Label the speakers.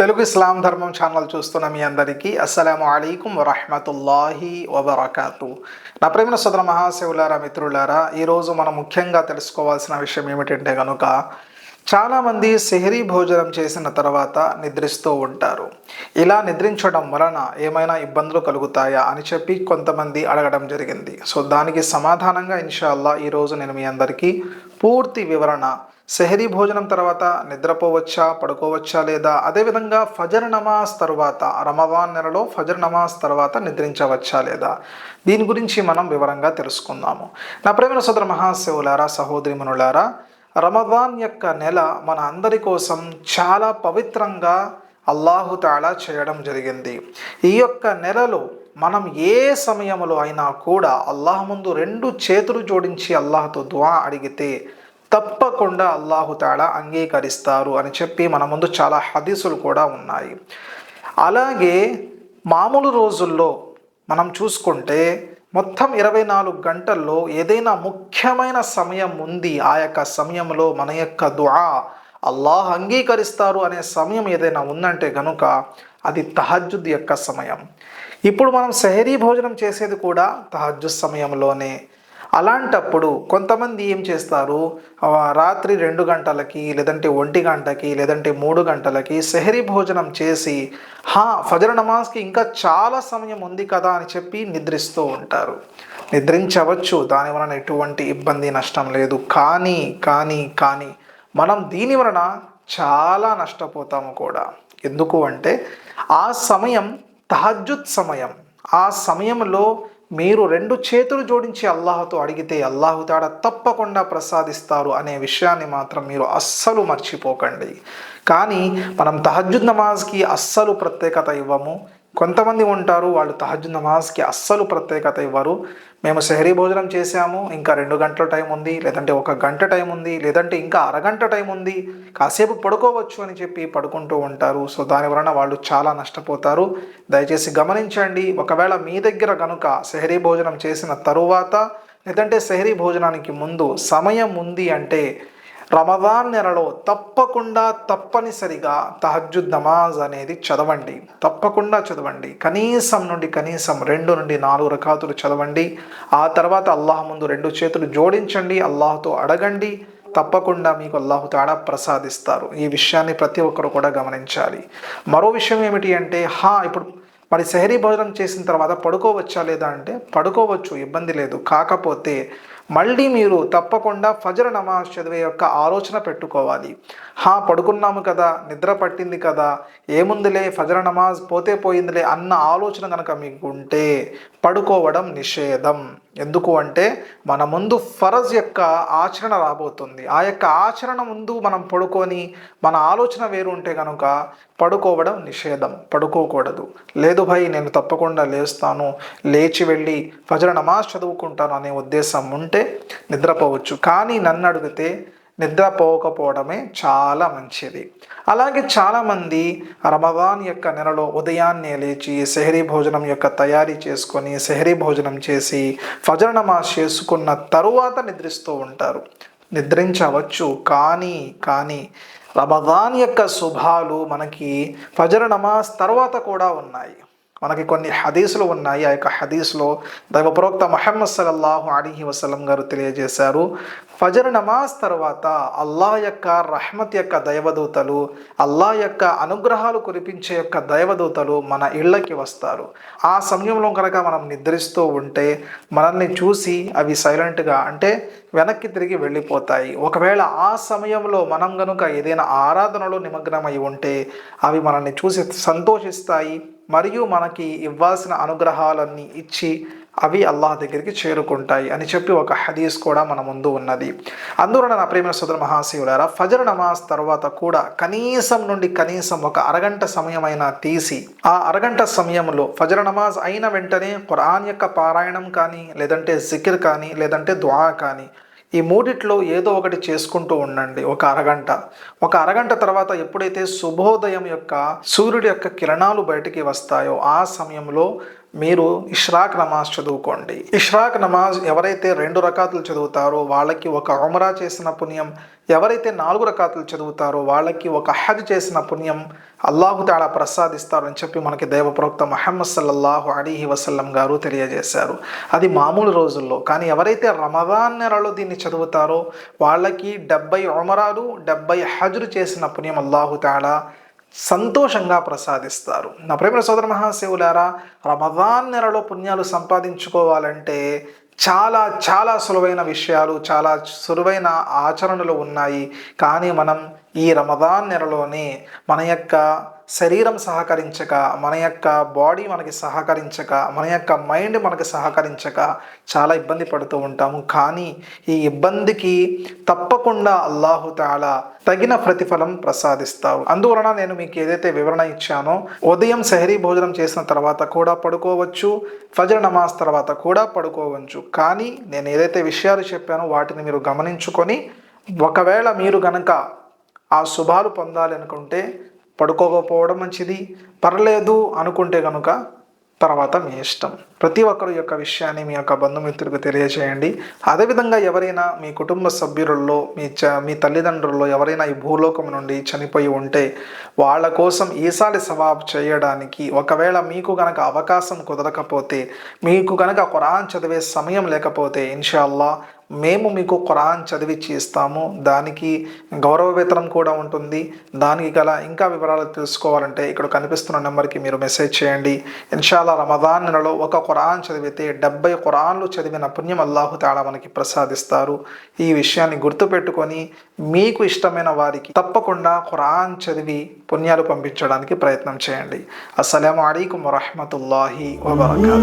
Speaker 1: తెలుగు ఇస్లాం ధర్మం ఛానల్ చూస్తున్న మీ అందరికీ అస్సలం అయికం వరహమతుల్లాహి వబర్కాతు. నా ప్రేమ సోదర మహాశివులారా మిత్రులారా ఈరోజు మనం ముఖ్యంగా తెలుసుకోవాల్సిన విషయం ఏమిటంటే కనుక చాలామంది సెహరీ భోజనం చేసిన తర్వాత నిద్రిస్తూ ఉంటారు. ఇలా నిద్రించడం వలన ఏమైనా ఇబ్బందులు కలుగుతాయా అని చెప్పి కొంతమంది అడగడం జరిగింది. సో దానికి సమాధానంగా ఇన్షాల్లా ఈరోజు నేను మీ అందరికీ పూర్తి వివరణ సెహరీ భోజనం తర్వాత నిద్రపోవచ్చా పడుకోవచ్చా లేదా అదేవిధంగా ఫజర్ నమాజ్ తర్వాత రమవాన్ నెలలో ఫజర్ నమాజ్ తర్వాత నిద్రించవచ్చా లేదా దీని గురించి మనం వివరంగా తెలుసుకుందాము. నా ప్రేమ సోదర మహాశివులారా సహోదరిమనులారా రమదాన్ యొక్క నెల మన అందరి కోసం చాలా పవిత్రంగా అల్లాహు తాళా చేయడం జరిగింది. ఈ యొక్క నెలలో మనం ఏ సమయంలో అయినా కూడా అల్లాహ్ ముందు రెండు చేతులు జోడించి అల్లాహ్తో దువా అడిగితే తప్పకుండా అల్లాహు తేడా అంగీకరిస్తారు అని చెప్పి మన ముందు చాలా హదీసులు కూడా ఉన్నాయి. అలాగే మామూలు రోజుల్లో మనం చూసుకుంటే మొత్తం ఇరవై నాలుగు గంటల్లో ఏదైనా ముఖ్యమైన సమయం ఉంది ఆ యొక్క సమయంలో మన యొక్క దుఆ అల్లాహ్ అంగీకరిస్తారు అనే సమయం ఏదైనా ఉందంటే కనుక అది తహజ్జుద్ యొక్క సమయం. ఇప్పుడు మనం సెహరీ భోజనం చేసేది కూడా తహజ్జుద్ సమయంలోనే. అలాంటప్పుడు కొంతమంది ఏం చేస్తారు? రాత్రి రెండు గంటలకి లేదంటే ఒంటి గంటకి లేదంటే మూడు గంటలకి సెహరీ భోజనం చేసి హా ఫజర్ నమాజ్కి ఇంకా చాలా సమయం ఉంది కదా అని చెప్పి నిద్రిస్తూ ఉంటారు. నిద్రించవచ్చు దాని వలన ఎటువంటి ఇబ్బంది నష్టం లేదు. కానీ కానీ కానీ మనం దీని వలన చాలా నష్టపోతాము కూడా. ఎందుకు అంటే ఆ సమయం తహజ్జుద్ సమయం. ఆ సమయంలో మీరు రెండు చేతులు జోడించి అల్లాహతో అడిగితే అల్లాహుతాడ తప్పకుండా ప్రసాదిస్తారు అనే విషయాన్ని మాత్రం మీరు అస్సలు మర్చిపోకండి. కానీ మనం తహజ్జుద్ నమాజ్కి అస్సలు ప్రత్యేకత ఇవ్వము. కొంతమంది ఉంటారు వాళ్ళు తహజ్జుద్ నమాజ్కి అస్సలు ప్రత్యేకత ఇవ్వరు. మేము సెహరీ భోజనం చేసాము ఇంకా రెండు గంటల టైం ఉంది లేదంటే ఒక గంట టైం ఉంది లేదంటే ఇంకా అరగంట టైం ఉంది కాసేపు పడుకోవచ్చు అని చెప్పి పడుకుంటూ ఉంటారు. సో దాని వలన వాళ్ళు చాలా నష్టపోతారు. దయచేసి గమనించండి ఒకవేళ మీ దగ్గర కనుక సెహరీ భోజనం చేసిన తరువాత లేదంటే సెహరీ భోజనానికి ముందు సమయం ఉంది అంటే రమదాన్ నెలలో తప్పకుండా తప్పనిసరిగా తహజ్జుద్ నమాజ్ అనేది చదవండి. తప్పకుండా చదవండి. కనీసం నుండి కనీసం రెండు నుండి నాలుగు రకాతులు చదవండి. ఆ తర్వాత అల్లాహ్ ముందు రెండు చేతులు జోడించండి. అల్లాహ్తో అడగండి. తప్పకుండా మీకు అల్లాహు తాడా ప్రసాదిస్తారు. ఈ విషయాన్ని ప్రతి ఒక్కరు కూడా గమనించాలి. మరో విషయం ఏమిటి అంటే హా ఇప్పుడు మరి సెహరీ భోజనం చేసిన తర్వాత పడుకోవచ్చా లేదా అంటే పడుకోవచ్చు. ఇబ్బంది లేదు. కాకపోతే మళ్ళీ మీరు తప్పకుండా ఫజర్ నమాజ్ చదివే యొక్క ఆలోచన పెట్టుకోవాలి. హా పడుకున్నాము కదా నిద్ర పట్టింది కదా ఏముందిలే ఫజర్ నమాజ్ పోతే పోయిందిలే అన్న ఆలోచన కనుక మీకు ఉంటే పడుకోవడం నిషేధం. ఎందుకు అంటే మన ముందు ఫరజ్ యొక్క ఆచరణ రాబోతుంది. ఆ యొక్క ఆచరణ ముందు మనం పడుకొని మన ఆలోచన వేరు ఉంటే కనుక పడుకోవడం నిషేధం పడుకోకూడదు. లేదు భయ్ నేను తప్పకుండా లేస్తాను లేచి వెళ్ళి ఫజర్ నమాజ్ చదువుకుంటాను అనే ఉద్దేశం ఉంటే నిద్రపోవచ్చు. కానీ నన్ను అడిగితే నిద్రపోకపోవడమే చాలా మంచిది. అలాగే చాలామంది రమదాన్ యొక్క నెలలో ఉదయాన్నే లేచి సెహరీ భోజనం యొక్క తయారీ చేసుకొని సెహరీ భోజనం చేసి ఫజర్ నమాజ్ చేసుకున్న తరువాత నిద్రిస్తూ ఉంటారు. నిద్రించవచ్చు కానీ కానీ రమదాన్ యొక్క శుభాలు మనకి ఫజర్ నమాజ్ తర్వాత కూడా ఉన్నాయి. మనకి కొన్ని హదీసులు ఉన్నాయి. ఆ యొక్క హదీస్లో దైవ ప్రవక్త మహమ్మద్ సలల్లాహు అలీహి వసలం గారు తెలియజేశారు ఫజర్ నమాజ్ తర్వాత అల్లాహ్ యొక్క రహ్మత్ యొక్క దైవదూతలు అల్లాహ్ యొక్క అనుగ్రహాలు కురిపించే యొక్క దైవదూతలు మన ఇళ్ళకి వస్తారు. ఆ సమయంలో కనుక మనం నిద్రిస్తూ ఉంటే మనల్ని చూసి అవి సైలెంట్గా అంటే వెనక్కి తిరిగి వెళ్ళిపోతాయి. ఒకవేళ ఆ సమయంలో మనం గనుక ఏదైనా ఆరాధనలో నిమగ్నమై ఉంటే అవి మనల్ని చూసి సంతోషిస్తాయి. మరియు మనకి ఇవ్వాల్సిన అనుగ్రహాలన్నీ ఇచ్చి అవి అల్లాహ్ దగ్గరికి చేరుకుంటాయి అని చెప్పి ఒక హదీస్ కూడా మన ముందు ఉన్నది. అందువలన నా ప్రేమ సోదర మహాశివులారా ఫజర్ నమాజ్ తర్వాత కూడా కనీసం నుండి కనీసం ఒక అరగంట సమయమైనా తీసి ఆ అరగంట సమయంలో ఫజర్ నమాజ్ అయిన వెంటనే ఖురాన్ యొక్క పారాయణం కానీ లేదంటే జికిర్ కానీ లేదంటే దుఆ కానీ ఈ మూడిట్లో ఏదో ఒకటి చేసుకుంటూ ఉండండి. ఒక అరగంట. ఒక అరగంట తర్వాత ఎప్పుడైతే శుభోదయం యొక్క సూర్యుడి యొక్క కిరణాలు బయటికి వస్తాయో ఆ సమయంలో మీరు ఇష్రాక్ నమాజ్ చదువుకోండి. ఇష్రాక్ నమాజ్ ఎవరైతే రెండు రకాతులు చదువుతారో వాళ్ళకి ఒక ఉమరా చేసిన పుణ్యం ఎవరైతే నాలుగు రకాతులు చదువుతారో వాళ్ళకి ఒక హజ్ చేసిన పుణ్యం అల్లాహు తేడా ప్రసాదిస్తారని చెప్పి మనకి దేవప్రోక్త మహమ్మద్ సల్లల్లాహు అలీహి వసల్లం గారు తెలియజేశారు. అది మామూలు రోజుల్లో కానీ ఎవరైతే రమదాన్ నెలలో దీన్ని చదువుతారో వాళ్ళకి డెబ్బై ఉమరాలు డెబ్బై హజ్లు చేసిన పుణ్యం అల్లాహు తేడా సంతోషంగా ప్రసాదిస్తారు. నా ప్రేమ సోదర మహాశివులారా రమదాన్ నెలలో పుణ్యాలు సంపాదించుకోవాలంటే చాలా చాలా సులువైన విషయాలు చాలా సులువైన ఆచరణలు ఉన్నాయి. కానీ మనం ఈ రమదాన్ నెలలోనే మన యొక్క శరీరం సహకరించక మన యొక్క బాడీ మనకి సహకరించక మన యొక్క మైండ్ మనకి సహకరించక చాలా ఇబ్బంది పడుతూ ఉంటాము. కానీ ఈ ఇబ్బందికి తప్పకుండా అల్లాహుతాల తగిన ప్రతిఫలం ప్రసాదిస్తారు అందువలన నేను మీకు ఏదైతే వివరణ ఇచ్చానో ఉదయం సహరీ భోజనం చేసిన తర్వాత కూడా పడుకోవచ్చు ఫజర్ నమాజ్ తర్వాత కూడా పడుకోవచ్చు. కానీ నేను ఏదైతే విషయాలు చెప్పానో వాటిని మీరు గమనించుకొని ఒకవేళ మీరు గనక ఆ శుభాలు పొందాలి అనుకుంటే పడుకోకపోవడం మంచిది. పర్లేదు అనుకుంటే కనుక తర్వాత మీ ఇష్టం. ప్రతి ఒక్కరు యొక్క విషయాన్ని మీ యొక్క బంధుమిత్రులకు తెలియజేయండి అదేవిధంగా ఎవరైనా మీ కుటుంబ సభ్యులలో మీ చ మీ తల్లిదండ్రుల్లో ఎవరైనా ఈ భూలోకం నుండి చనిపోయి ఉంటే వాళ్ళ కోసం ఈసారి సవాబ్ చేయడానికి ఒకవేళ మీకు గనక అవకాశం కుదరకపోతే మీకు గనక ఖురాన్ చదివే సమయం లేకపోతే ఇన్షాల్లా మేము మీకు ఖురాన్ చదివిచ్చి ఇస్తాము దానికి గౌరవ వేతనం కూడా ఉంటుంది. దానికి గల ఇంకా వివరాలు తెలుసుకోవాలంటే ఇక్కడ కనిపిస్తున్న నెంబర్కి మీరు మెసేజ్ చేయండి. ఇన్షాల్లా రమదాన్ నెలలో ఒక ఖురాన్ చదివితే డెబ్బై ఖురాన్లు చదివిన పుణ్యం అల్లాహు తాళా మనకి ప్రసాదిస్తారు. ఈ విషయాన్ని గుర్తుపెట్టుకొని మీకు ఇష్టమైన వారికి తప్పకుండా ఖురాన్ చదివి పుణ్యాలు పంపించడానికి ప్రయత్నం చేయండి. అస్సలం అయికం వరహమతుల్లాహి వబర్కూ